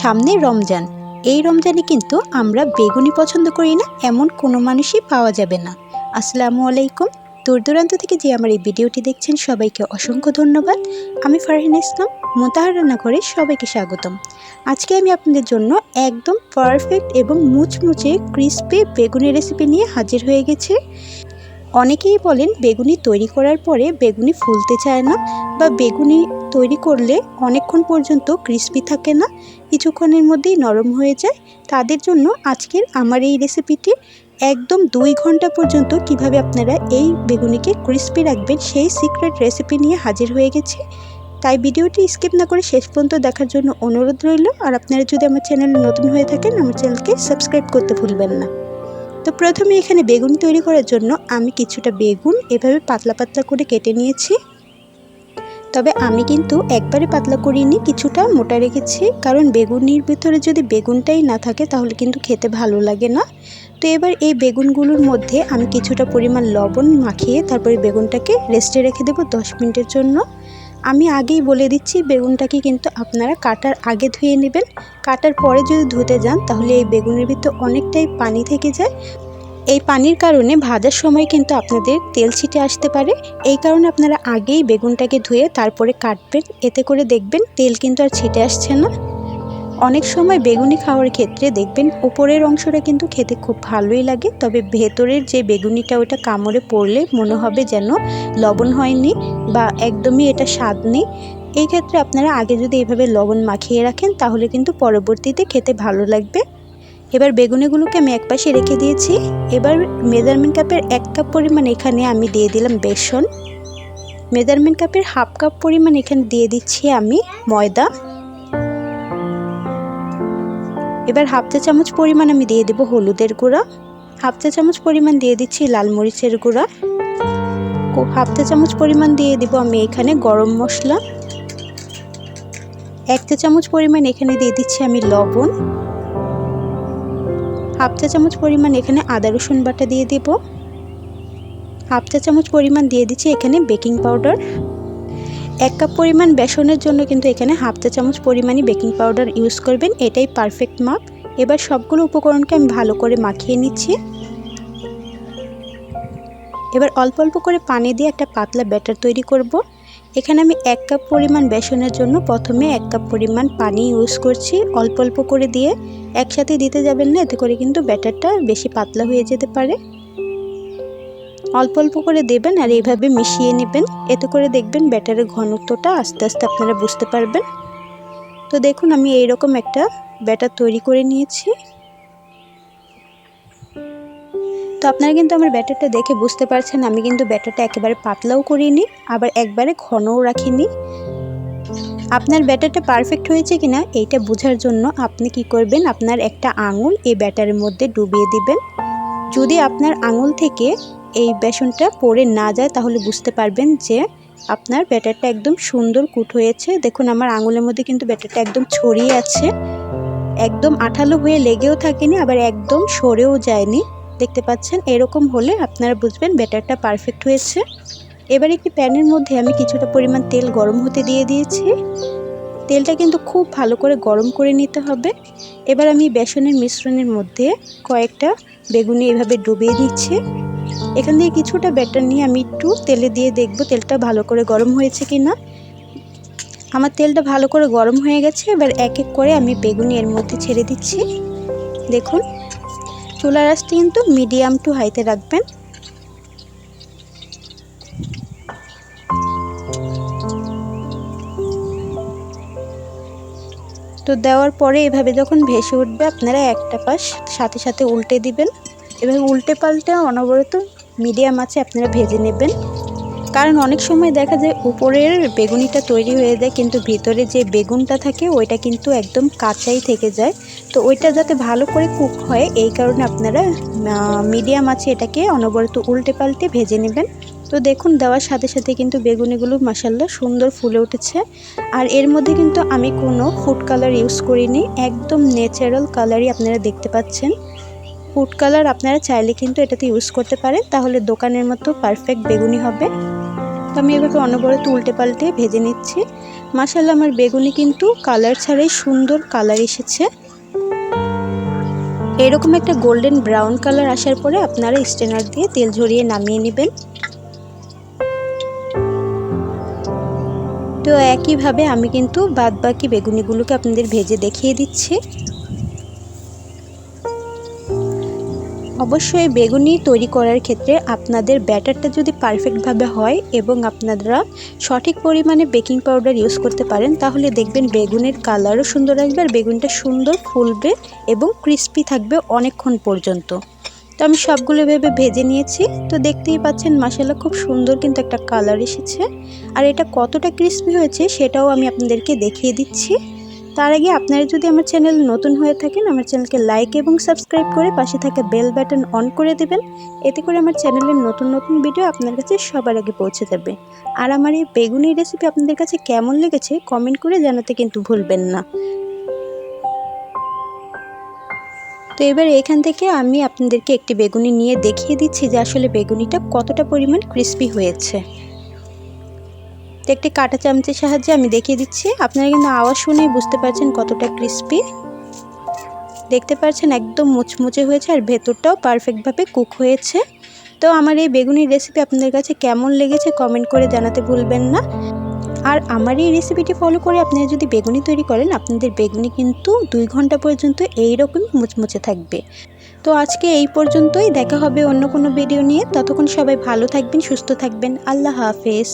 সামনে রমজান। এই রমজানে কিন্তু আমরা বেগুনি পছন্দ করি না, এমন কোনো মানুষই পাওয়া যাবে না। আসসালামু আলাইকুম। দূর দূরান্ত থেকে যে আমার এই ভিডিওটি দেখছেন, সবাইকে অসংখ্য ধন্যবাদ। আমি ফারহিন ইসলাম, মোতাহার রান্নাঘরে সবাইকে স্বাগতম। আজকে আমি আপনাদের জন্য একদম পারফেক্ট এবং মুচমুচে ক্রিস্পি বেগুনি রেসিপি নিয়ে হাজির হয়ে গেছি। অনেকেই বলেন, বেগুনি তৈরি করার পরে বেগুনি ফুলতে চায় না বা বেগুনি তৈরি করলে অনেকক্ষণ পর্যন্ত ক্রিস্পি থাকে না, কিছুক্ষণের মধ্যেই নরম হয়ে যায়। তাদের জন্য আজকের আমার এই রেসিপিটি একদম দুই ঘণ্টা পর্যন্ত কীভাবে আপনারা এই বেগুনিকে ক্রিস্পি রাখবেন সেই সিক্রেট রেসিপি নিয়ে হাজির হয়ে গেছে। তাই ভিডিওটি স্কিপ না করে শেষ পর্যন্ত দেখার জন্য অনুরোধ রইল, আর আপনারা যদি আমার চ্যানেলে নতুন হয়ে থাকেন, আমার চ্যানেলকে সাবস্ক্রাইব করতে ভুলবেন না। তো প্রথমে এখানে বেগুন তৈরি করার জন্য আমি কিছুটা বেগুন এভাবে পাতলা পাতলা করে কেটে নিয়েছি। তবে আমি কিন্তু একবারে পাতলা করিনি, কিছুটা মোটা রেখেছি। কারণ বেগুনির ভিতরে যদি বেগুনটাই না থাকে, তাহলে কিন্তু খেতে ভালো লাগে না। তো এবার এই বেগুনগুলোর মধ্যে আমি কিছুটা পরিমাণ লবণ মাখিয়ে তারপরে বেগুনটাকে রেস্টে রেখে দেবো দশ মিনিটের জন্য। আমি আগেই বলে দিচ্ছি, বেগুনটাকে কিন্তু আপনারা কাটার আগে ধুয়ে নেবেন। কাটার পরে যদি ধুতে যান, তাহলে এই বেগুনের ভিতর অনেকটাই পানি থেকে যায়। এই পানির কারণে ভাজার সময় কিন্তু আপনাদের তেল ছিটে আসতে পারে। এই কারণে আপনারা আগেই বেগুনটাকে ধুয়ে তারপরে কাটবেন। এতে করে দেখবেন তেল কিন্তু আর ছিটে আসছে না। অনেক সময় বেগুনি খাওয়ার ক্ষেত্রে দেখবেন উপরের অংশটা কিন্তু খেতে খুব ভালোই লাগে, তবে ভেতরের যে বেগুনিটা ওটা কামড়ে পড়লে মনে হবে যেন লবণ হয়নি বা একদমই এটা স্বাদ নেই। এই ক্ষেত্রে আপনারা আগে যদি এভাবে লবণ মাখিয়ে রাখেন, তাহলে কিন্তু পরবর্তীতে খেতে ভালো লাগবে। এবার বেগুনিগুলোকে আমি একপাশে রেখে দিয়েছি। এবার মেজারমেন্ট কাপের এক কাপ পরিমাণ এখানে আমি দিয়ে দিলাম বেসন। মেজারমেন্ট কাপের হাফ কাপ পরিমাণ এখানে দিয়ে দিচ্ছি আমি ময়দা। এবার হাফ চা চামচ পরিমাণ আমি দিয়ে দেবো হলুদের গুঁড়া। হাফ চা চামচ পরিমাণ দিয়ে দিচ্ছি লাল মরিচের গুঁড়া। হাফ চা চামচ পরিমাণ দিয়ে দেবো আমি এখানে গরম মশলা। এক চা চামচ পরিমাণ এখানে দিয়ে দিচ্ছি আমি লবণ। হাফ চা চামচ পরিমাণ এখানে আদা রসুন বাটা দিয়ে দেব। হাফ চা চামচ পরিমাণ দিয়ে দিচ্ছি এখানে বেকিং পাউডার। এক কাপ পরিমাণ বেসনের জন্য কিন্তু এখানে হাফ চা চামচ পরিমাণই বেকিং পাউডার ইউজ করবেন, এটাই পারফেক্ট মাপ। এবার সবগুলো উপকরণকে আমি ভালো করে মাখিয়ে নিচ্ছি। এবার অল্প অল্প করে পানি দিয়ে একটা পাতলা ব্যাটার তৈরি করব। এখানে আমি এক কাপ পরিমাণ বেসনের জন্য প্রথমে এক কাপ পরিমাণ পানি ইউজ করছি, অল্প অল্প করে দিয়ে। একসাথে দিতে যাবেন না, এতে করে কিন্তু ব্যাটারটা বেশি পাতলা হয়ে যেতে পারে। অল্প অল্প করে দেবেন আর এইভাবে মিশিয়ে নেবেন। এতে করে দেখবেন ব্যাটারের ঘনত্বটা আস্তে আস্তে আপনারা বুঝতে পারবেন। তো দেখুন, আমি এইরকম একটা ব্যাটার তৈরি করে নিয়েছি। তো আপনারা কিন্তু আমার ব্যাটারটা দেখে বুঝতে পারছেন, আমি কিন্তু ব্যাটারটা একেবারে পাতলাও করিনি, আবার একবারে ঘনও রাখিনি। আপনার ব্যাটারটা পারফেক্ট হয়েছে কিনা, এইটা বোঝার জন্য আপনি কি করবেন, আপনার একটা আঙুল এই ব্যাটারের মধ্যে ডুবিয়ে দিবেন। যদি আপনার আঙুল থেকে এই বেসনটা পড়ে না যায়, তাহলে বুঝতে পারবেন যে আপনার ব্যাটারটা একদম সুন্দর কুট হয়েছে। দেখুন, আমার আঙুলের মধ্যে কিন্তু ব্যাটারটা একদম ছড়িয়ে আছে। একদম আঠালো হয়ে লেগেও থাকেনি, আবার একদম সরেও যায়নি। দেখতে পাচ্ছেন, এরকম হলে আপনারা বুঝবেন ব্যাটারটা পারফেক্ট হয়েছে। এবার একটি প্যানের মধ্যে আমি কিছুটা পরিমাণ তেল গরম হতে দিয়ে দিয়েছি। তেলটা কিন্তু খুব ভালো করে গরম করে নিতে হবে। এবার আমি বেসনের মিশ্রণের মধ্যে কয়েকটা বেগুনি এভাবে ডুবিয়ে দিচ্ছি। এখান থেকে কিছুটা ব্যাটার নিয়ে আমি একটু তেলে দিয়ে দেখব তেলটা ভালো করে গরম হয়েছে কি না আমার তেলটা ভালো করে গরম হয়ে গেছে, এবার এক এক করে আমি বেগুনি এর মধ্যে ছেড়ে দিচ্ছি। দেখুন চুলা আঁচটি কিন্তু মিডিয়াম টু হাইতে রাখবেন। তো দেওয়ার পরে এভাবে যখন ভেসে উঠবে, আপনারা একটা পাশ সাথে সাথে উল্টে দিবেন। এবং উল্টে পাল্টে অনবরত মিডিয়াম আছে আপনারা ভেজে নেবেন। কারণ অনেক সময় দেখা যায় উপরের বেগুনিটা তৈরি হয়ে যায়, কিন্তু ভিতরে যে বেগুনটা থাকে ওইটা কিন্তু একদম কাঁচাই থেকে যায়। তো ওইটা যাতে ভালো করে কুক হয়, এই কারণে আপনারা মিডিয়াম আছে এটাকে অনবরত উল্টে পাল্টে ভেজে নেবেন। তো দেখুন, দেওয়ার সাথে সাথে কিন্তু বেগুনিগুলো মাসাল্লা সুন্দর ফুলে উঠেছে। আর এর মধ্যে কিন্তু আমি কোনো ফুড কালার ইউজ করিনি, একদম ন্যাচারাল কালারই আপনারা দেখতে পাচ্ছেন। ফুড কালার আপনারা চাইলে কিন্তু এটাতে ইউজ করতে পারেন, তাহলে দোকানের মতো পারফেক্ট বেগুনি হবে। আমি এভাবে অনবরত উল্টে পাল্টে ভেজে নিচ্ছি। মাসাল্লাহ আমার বেগুনি কিন্তু কালার ছাড়াই সুন্দর কালার এসেছে। এরকম একটা গোল্ডেন ব্রাউন কালার আসার পরে আপনারা স্টেনার দিয়ে তেল ঝরিয়ে নামিয়ে নেবেন। তো একইভাবে আমি কিন্তু বাদ বাকি বেগুনিগুলোকে আপনাদের ভেজে দেখিয়ে দিচ্ছি। অবশ্যই বেগুনি তৈরি করার ক্ষেত্রে আপনাদের ব্যাটারটা যদি পারফেক্টভাবে হয় এবং আপনারা সঠিক পরিমাণে বেকিং পাউডার ইউজ করতে পারেন, তাহলে দেখবেন বেগুনের কালারও সুন্দর আসবে আর বেগুনটা সুন্দর ফুলবে এবং ক্রিস্পি থাকবে অনেকক্ষণ পর্যন্ত। তো আমি সবগুলো ভেবে ভেজে নিয়েছি। তো দেখতেই পাচ্ছেন মাসালা খুব সুন্দর কিন্তু একটা কালার এসেছে। আর এটা কতটা ক্রিস্পি হয়েছে সেটাও আমি আপনাদেরকে দেখিয়ে দিচ্ছি। তার আগে আপনারা যদি আমার চ্যানেল নতুন হয়ে থাকেন, আমার চ্যানেলকে লাইক এবং সাবস্ক্রাইব করে পাশে থাকা বেল বাটন অন করে দেবেন। এতে করে আমার চ্যানেলের নতুন নতুন ভিডিও আপনার কাছে সবার আগে পৌঁছে যাবে। আর আমার এই বেগুনি রেসিপি আপনাদের কাছে কেমন লেগেছে কমেন্ট করে জানাতে কিন্তু ভুলবেন না। তো এবার এখান থেকে আমি আপনাদেরকে একটি বেগুনি নিয়ে দেখিয়ে দিচ্ছি যে আসলে বেগুনিটা কতটা পরিমাণ ক্রিস্পি হয়েছে। তো একটি কাঁটা চামচের সাহায্যে আমি দেখিয়ে দিচ্ছি। আপনারা কিন্তু আওয়াজ শুনেই বুঝতে পারছেন কতটা ক্রিস্পি দেখতে পাচ্ছেন একদম মুচমুচে হয়েছে আর ভেতরটাও পারফেক্টভাবে কুক হয়েছে। তো আমার এই বেগুনির রেসিপি আপনাদের কাছে কেমন লেগেছে কমেন্ট করে জানাতে ভুলবেন না। আর আমার এই রেসিপিটি ফলো করে আপনারা যদি বেগুনি তৈরি করেন, আপনাদের বেগুনি কিন্তু দুই ঘণ্টা পর্যন্ত এই এইরকম মুচমুচে থাকবে। তো আজকে এই পর্যন্তই, দেখা হবে অন্য কোনো ভিডিও নিয়ে। ততক্ষণ সবাই ভালো থাকবেন, সুস্থ থাকবেন। আল্লাহ হাফেজ।